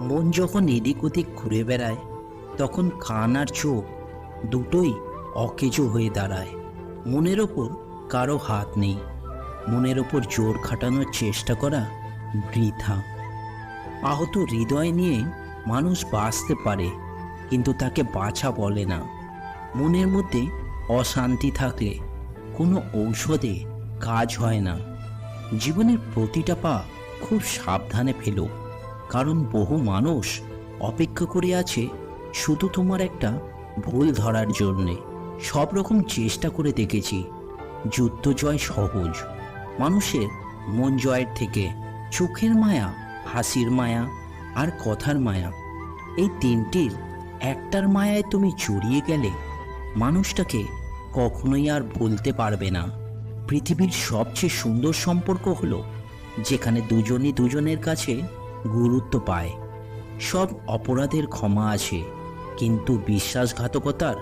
মন যখন এদিক ওদিক ঘুরে বেড়ায়, তখন কান আর চোখ দুটোই অকেজো হয়ে দাঁড়ায়। মনের ওপর কারও হাত নেই। মনের ওপর জোর খাটানোর চেষ্টা করা বৃথা। আহত হৃদয় নিয়ে মানুষ বাঁচতে পারে, কিন্তু তাকে বাছা বলে না। মনের মধ্যে অশান্তি থাকলে কোনো ঔষধে কাজ হয় না। জীবনের প্রতিটা পা খুব সাবধানে ফেলো। কারণ বহু মানুষ অপেক্ষা করে আছে শুধু তোমার একটা ভুল ধরার জন্যে। সব রকম চেষ্টা করে দেখেছি। যুদ্ধ জয় সহজ। মানুষের মন জয়ের থেকে চোখের মায়া, হাসির মায়া আর কথার মায়া। এই তিনটির একটার মায়ায় তুমি জড়িয়ে গেলে মানুষটাকে কখনোই আর বলতে পারবে না। পৃথিবীর সবচেয়ে সুন্দর সম্পর্ক হলো যেখানে দুজনই দুজনের কাছে গুরুত্ব পায়। সব অপরাধের ক্ষমা আছে, কিন্তু বিশ্বাসঘাতকতার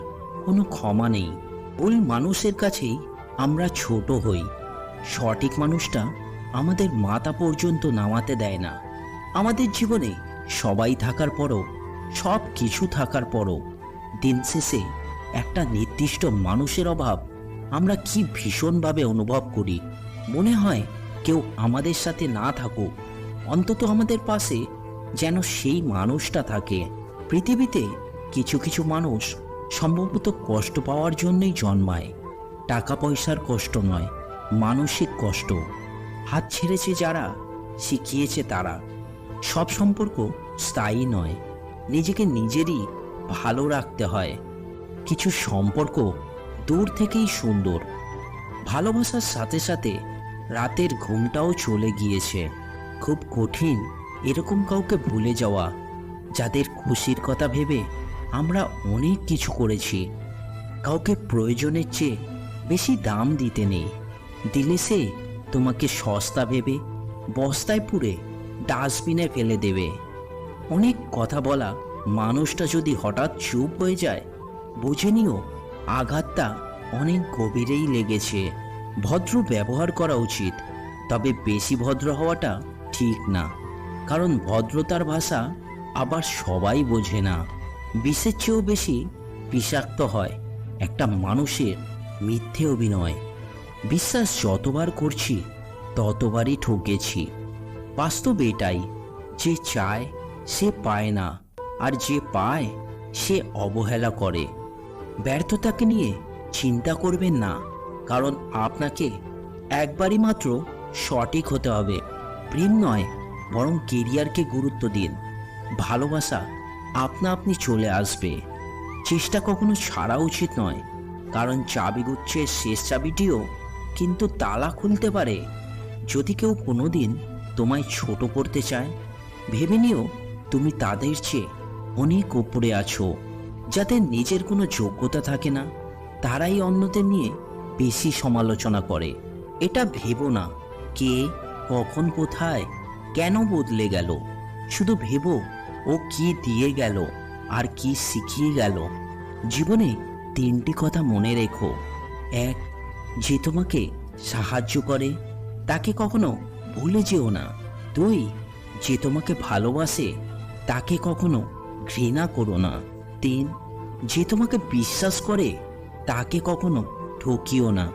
কোনো ক্ষমা নেই। ভুল মানুষের কাছেই আমরা ছোট হই। সঠিক মানুষটা আমাদের মাথা পর্যন্ত নামাতে দেয় না। আমাদের জীবনে সবাই থাকার পরও, সব কিছু থাকার পরও, দিন শেষে একটা নির্দিষ্ট মানুষের অভাব আমরা কি ভীষণভাবে অনুভব করি। মনে হয় কেউ আমাদের সাথে না থাকুক। অন্তত আমাদের পাশে যেন সেই মানুষটা থাকে। পৃথিবীতে কিছু কিছু মানুষ সম্ভবত কষ্ট পাওয়ার জন্যই জন্মায়। টাকা পয়সার কষ্ট নয়, মানসিক কষ্ট। হাত ছেড়েছে যারা, শিখিয়েছে তারা। সব সম্পর্ক স্থায়ী নয়, নিজেকে নিজেরই ভালো রাখতে হয়। কিছু সম্পর্ক দূর থেকেই সুন্দর। ভালোবাসার সাথে সাথে রাতের ঘুমটাও চলে গিয়েছে। খুব কঠিন। এরকম কাউকে ভুলে যাওয়া, যাদের খুশির কথা ভেবে আমরা অনেক কিছু করেছি। কাউকে প্রয়োজনের চেয়ে বেশি দাম দিতে নেই। দিলে সে তোমাকে সস্তা ভেবে, বস্তায় পুরে ডাস্টবিনে ফেলে দেবে। অনেক কথা বলা মানুষটা যদি হঠাৎ চুপ হয়ে যায়, বুঝে নিও আঘাতটা অনেক গভীরেই লেগেছে। ভদ্র ব্যবহার করা উচিত, তবে বেশি ভদ্র হওয়াটা ঠিক না। কারণ ভদ্রতার ভাষা আবার সবাই বোঝে না। বিষের চেয়েও বেশি বিষাক্ত হয়। একটা মানুষের মিথ্যে অভিনয়। বিশ্বাস যতবার করছি, ততবারই ঠকেছি। বাস্তব এটাই, যে চায়, সে পায় না। আর যে পায়, সে অবহেলা করে। ব্যর্থতাকে নিয়ে চিন্তা করবেন না। কারণ আপনাকে একবারই মাত্র সঠিক হতে হবে। প্রেম নয়, বরং কেরিয়ারকে গুরুত্ব দিন। ভালোবাসা আপনা আপনি চলে আসবে। চেষ্টা কখনো ছাড়া উচিত নয়, কারণ চাবি গুচ্ছের শেষ চাবিটিও কিন্তু তালা খুলতে পারে। যদি কেউ কোনোদিন তোমায় ছোট করতে চায়, ভেবে নিও তুমি তাদের চেয়ে অনেক উপরে আছো। যাদের নিজের কোনো যোগ্যতা থাকে না, তারাই অন্যদের নিয়ে বেশি সমালোচনা করে। এটা ভেবো না, কে কখন কোথায়? কেন বদলে গেল? শুধু ভেবো, ও কি দিয়ে গেল? আর কি শিখিয়ে গেল? জীবনে তিনটি কথা মনে রেখো। এক, যে তোমাকে সাহায্য করে, তাকে কখনো ভুলে যেও না। দুই, যে তোমাকে ভালোবাসে, তাকে কখনো ঘৃণা করো না। তিন, যে তোমাকে বিশ্বাস করে, তাকে কখনো ঠকিও না।